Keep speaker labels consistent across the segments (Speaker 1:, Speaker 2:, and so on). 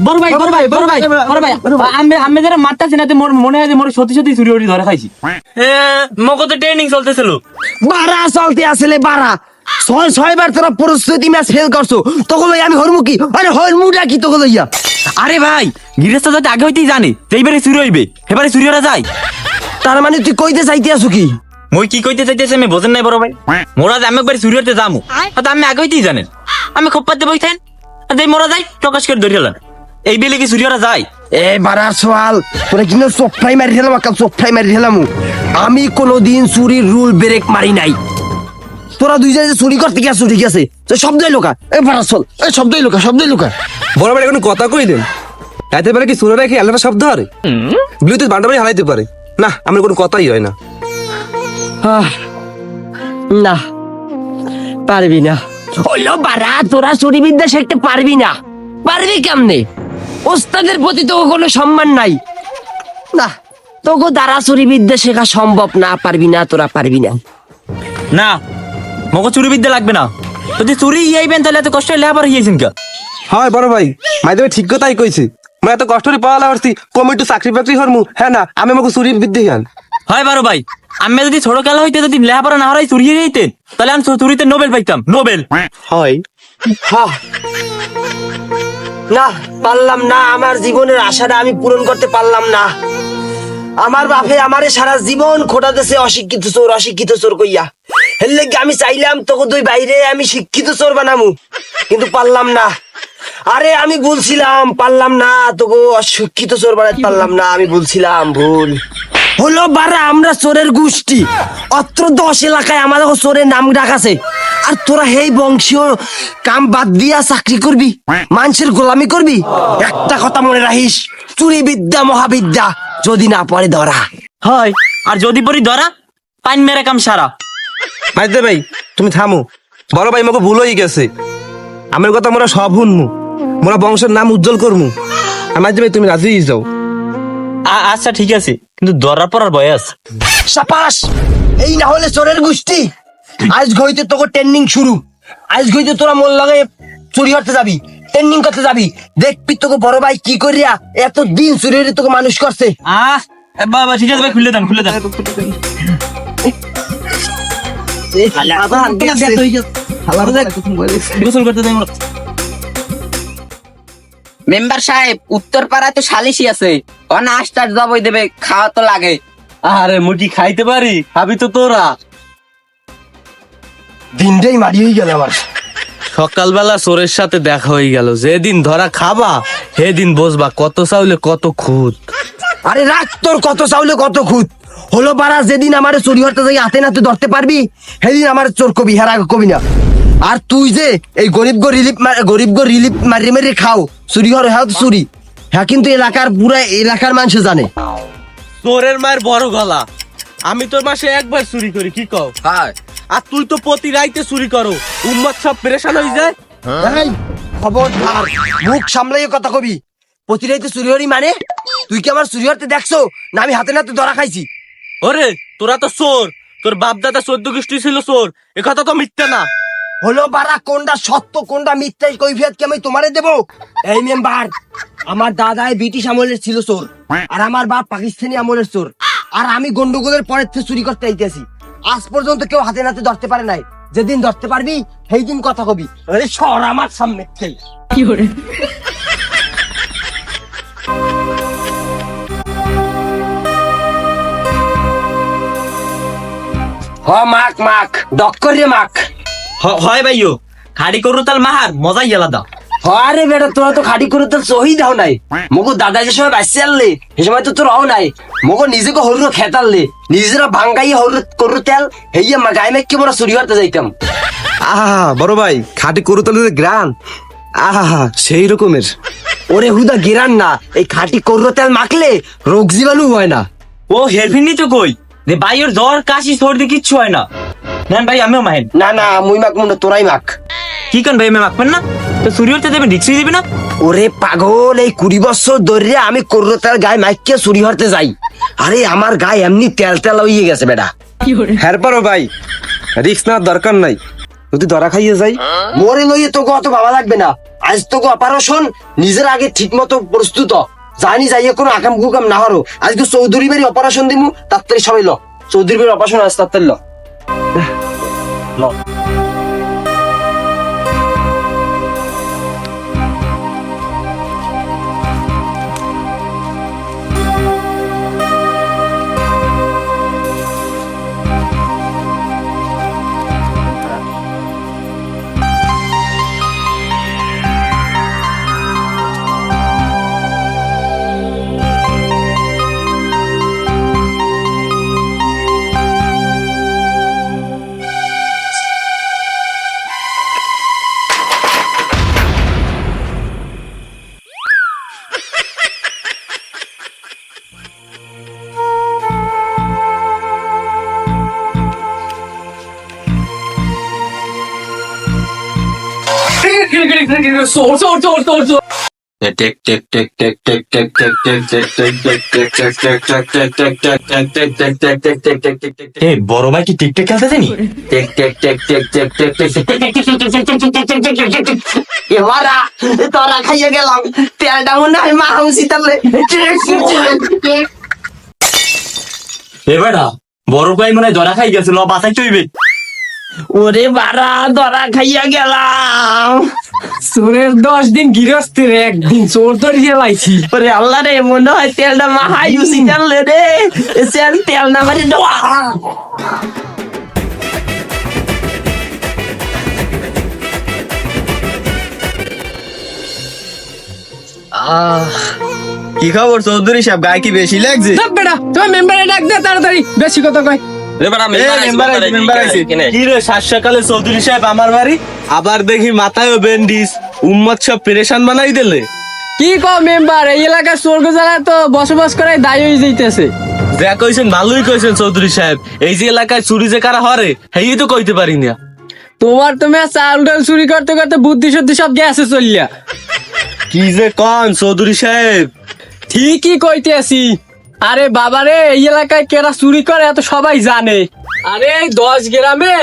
Speaker 1: বড় ভাই বড় ভাই বড় ভাই বড় ভাই আমি আমি যারা মারতাছি না মোর মনে হয় যে মোর চুরি উড়ি ধরে খাইছি তো ট্রেনিং চলতেছিল
Speaker 2: বারা চলতে আসলে বারা ছয় ছয়বার তোরা প্রস্তুতি ম্যাচ ফেল করছ তখন আমি হরমু আরে কি লইয়া
Speaker 1: আরে ভাই গিরেস্তা যাতে আগে হইতেই জানে যে এইবারে চুরি হইবে এবারে চুরি ওরা যায়
Speaker 2: তার মানে তুই কইতে চাইতে আছো কি
Speaker 1: মই কি কইতে চাইতেছি আমি বোঝেন নাই বড় ভাই মোরা যে আমি একবার চুরি হতে যামু আমি আগে হইতেই জানেন আমি খুব পাতে বইতেন যেই মোরা যাই প্রকাশ করে ধরে হলেন এই বেলে কি চুরি যায়?
Speaker 2: এ বারা সোয়াল তোরা কিন্তু চোপটাই মারি ফেলাম আকাল চোপটাই মারি ফেলাম আমি কোনোদিন চুরির রুল ব্রেক মারি নাই। তোরা দুইজন যে চুরি করতে গেছো ঠিক আছে? তো শব্দই লোকা। এ বারা চল এ শব্দই লোকা শব্দই লোকা।
Speaker 3: বড় ভাই কোনো কথা কইলেন এতে পারে কি সুরে রেখে আলাদা শব্দ হারে ব্লুটুথ বান্ডারে হারাইতে পারে। না আমার কোনো কথাই হয় না।
Speaker 2: না পারবি না। হইল বারা তোরা চুরি বিদ্যা শিখতে পারবি না। পারবি কেমনে? ওস্তাদের প্রতি তো কোনো সম্মান নাই। না তোকে দ্বারা চুরি বিদ্যা শেখা সম্ভব না পারবি না তোরা পারবি না।
Speaker 1: না মগো চুরি বিদ্যা লাগবে না। যদি চুরি ইয়েবেন তাহলে এত কষ্ট হলে আবার ইয়েছেন কা?
Speaker 3: হয় বড় ভাই মাইদেবে ঠিক কথাই কইছে। মই এত কষ্ট করে পড়ালা করছি কম একটু চাকরি বাকরি হরমু হ্যাঁ না আমি আমাকে চুরি বিদ্যা গান
Speaker 1: হয় বারো ভাই আমি যদি ছোট কাল হইতে যদি লেহাপড়া না হারাই চুরি যাইতেন তাহলে আমি চুরিতে নোবেল পাইতাম নোবেল।
Speaker 3: হয়।
Speaker 2: হা। না, পারলাম না। আমার জীবনের আশাটা আমি পূরণ করতে পারলাম না। আমার বাপে আমারে সারা জীবন খোটা দেশে অশিক্ষিত চোর অশিক্ষিত চোর কইয়া। হেললে আমি চাইলাম, তোকে দুই বাইরে আমি শিক্ষিত চোর বানামু। কিন্তু পারলাম না। আরে, আমি বলছিলাম, পারলাম না, তোকে অশিক্ষিত চোর বানাতে পারলাম না, আমি বলছিলাম, ভুল। হলো বারা, আমরা চোরের গোষ্ঠী। অত্র দশ এলাকায় আমাদের চোরের নাম ডাকাছে আর তোরা হেই বংশীয় কাম বাদ দিয়া চাকরি করবি মানুষের গোলামি করবি? একটা কথা মনে রাখিস চুরি বিদ্যা মহাবিদ্যা যদি না পড়ে ধরা।
Speaker 1: হয় আর যদি পরি ধরা পাইন মেরে কাম সারা।
Speaker 3: মাইদে ভাই তুমি থামো। বড় ভাই আমাকে ভুল হয়ে গেছে। আমার কথা মোরা সব শুনমু। মোরা বংশের নাম উজ্জ্বল করমু। আর মাইদে ভাই তুমি রাজি যাও।
Speaker 1: আ- আচ্ছা ঠিক আছে। কিন্তু ধরার পর আর বয়স
Speaker 2: সাপাস এই না হলে চোরের গোষ্ঠী। আজ ঘইতে তোকে ট্রেনিং শুরু। আজ ঘইতে তোরা মন লাগে চুরি করতে যাবি ট্রেনিং করতে যাবি। দেখবি তোকে বড় ভাই কি করিয়া এত দিন চুরি তোকে মানুষ করছে।
Speaker 1: আহ বাবা ঠিক আছে ভাই খুলে দেন খুলে দেন। গোসল করতে দেন।
Speaker 4: মেম্বার সাহেব উত্তর পাড়ায় তো সালিশি আছে। অন আস্টার জবই দেবে খাওয়া তো লাগে।
Speaker 1: আরে মুটি খাইতে পারি? খাবি তো তোরা।
Speaker 2: দিনটাই মারি হয়ে গেল আমার।
Speaker 5: সকালবেলা চোরের সাথে দেখা হয়ে গেল। যেদিন ধরা খাবা সেদিন বসবা। কত চাউলে কত খুদ
Speaker 2: আরে রাখ তোর কত চাউলে কত খুদ হলো পাড়া যেদিন আমার চুরি হতে যাই হাতে নাতে ধরতে পারবি? সেদিন আমার চোর কবি হেরা কবি না। আর তুই যে এই গরিব গো রিলিফ গরিব গো রিলিফ মারি মারি খাও চুরি হর হ্যাঁ তো চুরি। হ্যাঁ কিন্তু এলাকার পুরা এলাকার মানুষ জানে।
Speaker 5: চোরের মায়ের বড় গলা। আমি তোর মাসে একবার চুরি করি কি কও?
Speaker 4: হয়।
Speaker 5: আর তুই তো প্রতি রাইতে চুরি করো। উম্মত সব পেরেশান হয়ে যায়।
Speaker 2: এই, খবরদার মুখ সামলাই কথা কবি। প্রতিরাইতে চুরি হরি মানে? তুই কি আমার চুরি হতে দেখছ? না আমি হাতে নাতে ধরা খাইছি।
Speaker 5: ওরে তোরা তো চোর। তোর বাপ দাদা চোদ্দ গোষ্ঠী ছিল চোর। কথা তো মিথ্যা না।
Speaker 2: হলো বারা কোনটা সত্য কোনটা মিথ্যাই কৈফিয়ত কি আমি তোমারে দেব? এই মেম্বার আমার দাদাই ব্রিটিশ আমলের ছিল চোর। আর আমার বাপ পাকিস্তানি আমলের চোর। আর আমি গন্ডগোলের পরের থেকে চুরি করতে আইতেছি। আজ পর্যন্ত কেউ হাতে নাতে ধরতে পারে নাই। যেদিন ধরতে পারবি সেই দিন কথা কবি। সর আমার সামনে থেকে হ মাক মাক ডক্কর রে মাক
Speaker 1: হয় ভাইও খাড়ি করু তাল মাহার মজাই আলাদা।
Speaker 2: আরে বেটা তোরা তো খাটি করে তো সহি দাও নাই। মগো দাদা যে সময় বাঁচতে আনলে সে সময় তো তোর হও নাই। মগো নিজেকে হরু খেতাললে নিজেরা ভাঙ্গাই হরু করু তেল হেইয়া মা গায়ে মেঘকে মোরা চুরি হতে যাইতাম।
Speaker 3: আহা বড় ভাই খাটি করুতালে গ্রান আহা সেই রকমের।
Speaker 2: ওরে হুদা গিরান না এই খাটি করু তেল মাখলে রোগ জীবাণু হয় না।
Speaker 1: ও হেরফিনি তো কই? যে ভাইয়ের জ্বর কাশি সর্দি কিচ্ছু হয় না। নেন ভাই আমিও মাহেন
Speaker 2: না না মুই মাখ মুন্ডা তোরাই মাখ।
Speaker 1: কি কান ভাই আমি মাখবেন না? তো চুরি হতে দেবেন রিক্সি দিবি না?
Speaker 2: ওরে পাগল এই কুড়ি বছর ধরে আমি করু তেল গায়ে মাইকে চুরি হতে যাই। আরে আমার গায়ে এমনি তেল তেল হইয়ে গেছে বেটা।
Speaker 3: হ্যার পারো ভাই রিক্স নেওয়ার দরকার নাই। যদি ধরা খাইয়ে যাই।
Speaker 2: মোরে লইয়ে তোকে অত ভাবা লাগবে না। আজ তোকে অপারেশন নিজের আগে ঠিক মতো প্রস্তুত। জানি যাইয়ে কোনো আকাম কুকাম না হরো। আজকে চৌধুরী বাড়ি অপারেশন দিমু তাড়াতাড়ি সবাই ল। চৌধুরী বাড়ি অপারেশন আজ তাড়াতাড়ি ল। ল।
Speaker 1: বড় ভাই কি টিকটক খেলতেছে নি?
Speaker 2: এবারা তোরা খাইয়ে গেলাম। তেলটা মনে হয় মা হাউসি তাহলে
Speaker 1: এ বেটা বড় ভাই মনে হয় ধরা খাই গেছিল বাসায় চইবে
Speaker 2: ওরে বারা ধরা খাইয়া গেলাম।
Speaker 6: চোরের দশ দিন গৃহস্থের একদিন চোর ধরিয়ে লাইছি।
Speaker 2: ওরে আল্লাহ রে মনে হয় তেলটা মা হাইউসি তাহলে রে। তেল তেল না মারি
Speaker 3: কি খবর? চৌধুরী সাহেব গায়ে কি বেশি লাগছে?
Speaker 6: সব বেটা তোমার মেম্বারে ডাক দে তাড়াতাড়ি। বেশি কথা কয়।
Speaker 5: কি রে সাত সকালে চৌধুরী সাহেব আমার বাড়ি? আবার দেখি মাথায় ব্যান্ডিস উম্মত সব পেরেশান বানাই দিলে।
Speaker 6: কি কও মেম্বার এই এলাকার চোর গোজারা তো বসবাস করে দায় হয়ে যাইতেছে।
Speaker 5: যা কইছেন ভালোই কইছেন চৌধুরী সাহেব। এই যে এলাকায় চুরি যে কারা হরে হেই তো কইতে পারি না।
Speaker 6: তোমার তুমি চাল ডাল চুরি করতে করতে বুদ্ধি সত্যি সব গেছে চলিয়া।
Speaker 5: কি যে কন চৌধুরী সাহেব?
Speaker 6: ঠিকই কইতেছি। আরে বাবারে এই এলাকায় কেরা চুরি করে এত সবাই জানে। আরে দশ গ্রামে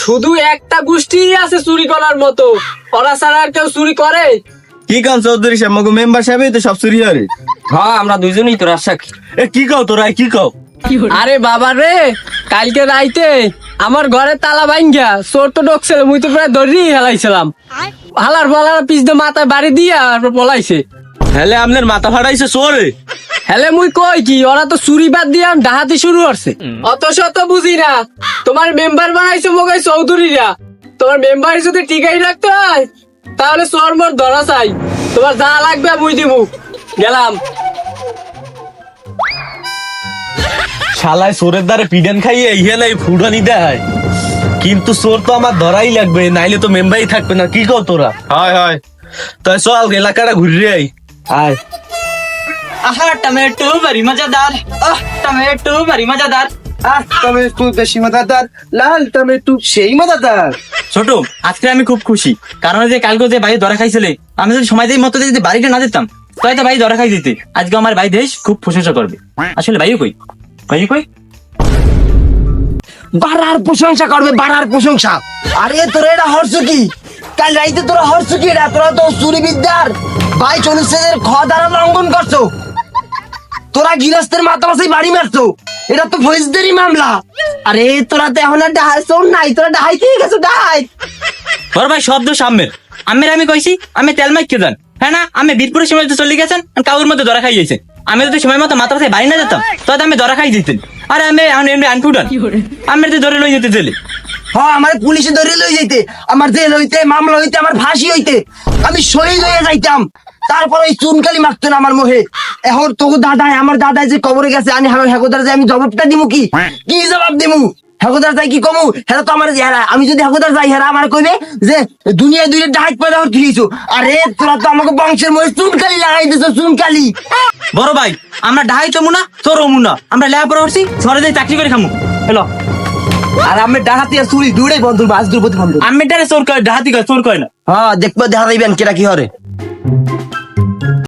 Speaker 6: শুধু একটা গোষ্ঠী আছে চুরি করার মতো। ওরা ছাড়া আর কেউ চুরি করে?
Speaker 3: কি কাম চৌধুরী সাহেব? মগো মেম্বার সাহেবই তো সব চুরি হরে
Speaker 4: হ্যাঁ আমরা দুইজনই তো রাজসাক্ষী
Speaker 5: এ কি কও তোরা? কি কও?
Speaker 6: আরে বাবা রে কালকে রাইতে আমার ঘরে তালা ভাঙ্গা চোর তো ঢোকছিল মুই তো প্রায় ধরিয়ে হেলাইছিলাম। হালার বলার পিছ দিয়ে মাথায় বাড়ি দিয়া তারপর পলাইছে।
Speaker 5: হেলে আপনার মাথা ফাটাইছে চোরে
Speaker 6: হেলে মুই কই কি ওরা তো চুরি বাদ দিয়া ডাহাতি শুরু করছে। অত শত বুঝি না তোমার মেম্বার বানাইছো মগাই চৌধুরীরা। তোমার মেম্বার যদি টিকাই রাখতে হয় তাহলে চোর মোর ধরা চাই। তোমার যা লাগবে মুই দিমু। গেলাম।
Speaker 5: শালায় চোরের দ্বারে পিডেন খাইয়ে ইহেলে ফুডানি দেয় কিন্তু চোর তো আমার ধরাই লাগবে নাইলে তো মেম্বারই থাকবে না। কি কও তোরা?
Speaker 3: হয় হয়।
Speaker 5: তাই চল এলাকাটা ঘুরে আই। আয়।
Speaker 1: আহা টমেটো বাড়ি মজাদার আহ টমেটো বাড়ি মজাদার
Speaker 3: আহ টমেটো বেশি মজাদার লাল টমেটো সেই মজাদার
Speaker 1: ছোট আজকে আমি খুব খুশি। কারণ যে কালকে যে ভাই ধরা খাইছিলে আমি যদি সময় দিয়ে মতো দিয়ে যদি বাড়িটা না দিতাম তাই তো ভাই ধরা খাই দিতে। আজকে আমার ভাই দেশ খুব প্রশংসা করবে আসলে ভাইও কই। কই?
Speaker 2: বাড়ার প্রশংসা করবে বাড়ার প্রশংসা আরে তোরা এটা হরছ কি কাল রাইতে তোরা হরছ কি এটা তোরা তো চুরি বিদ্যার ভাই চল্লিশের খ দ্বারা লঙ্ঘন করছ। তোরা গৃহস্থের মাথা মাসাই বাড়ি মারছো। এটা তো ফৌজদারি মামলা। আরে তোরা তো এখন আর ডাহাই শোন নাই তোরা ডাহাইতে গেছো ডাহাই
Speaker 1: বড় ভাই শব্দ সাম্যের আমের আমি কইছি আমি তেল মাইকে যান। হ্যাঁ না আমি বীরপুরের সময় তো চলে গেছেন কাউর মধ্যে ধরা খাই যাইছে আমি যদি সময় মতো মাথা মাথায় বাড়ি না যেতাম তাহলে আমি ধরা খাই দিতেন আরে আমি এখন এমনি আনফুডান। আমি তো ধরে লই যেতে চলে
Speaker 2: হ্যাঁ আমার পুলিশে ধরে লই যাইতে। আমার জেল হইতে, মামলা হইতে, আমার ফাঁসি হইতে। আমি শহীদ হয়ে যাইতাম। তারপর ওই চুনকালি মারতো না আমার মোহে এখন তোকে দাদাই আমার দাদাই যে কবরে গেছে আমি আমার হেগোদার আমি জবাবটা দিমু কি? কি জবাব দিমু? হেগোদার যাই কি কমু? হেরা তো আমার হেরা। আমি যদি হেগোদার যাই, হেরা আমার কইবে যে, দুনিয়ায় দুইটা ডাইট পয়দা হতে দিয়েছ আরে, তোরা তো আমাকে বংশের মধ্যে চুনকালি লাগাই দিছো, চুনকালি।
Speaker 1: বড় ভাই, আমরা ডাহাই চমু না তোর না। আমরা লেখাপড়া করছি, ঘরে যাই, চাকরি করে খামু। হ্যালো
Speaker 2: আর আমি ডাহাতি আর চুরি দুইটাই বন্ধু মাছ দুর্পতি বন্ধু।
Speaker 1: আমি ডারে চোর করে ডাহাতি করে চোর করে না।
Speaker 2: হ্যাঁ দেখব দেখা যাইবেন কেরা কি হরে।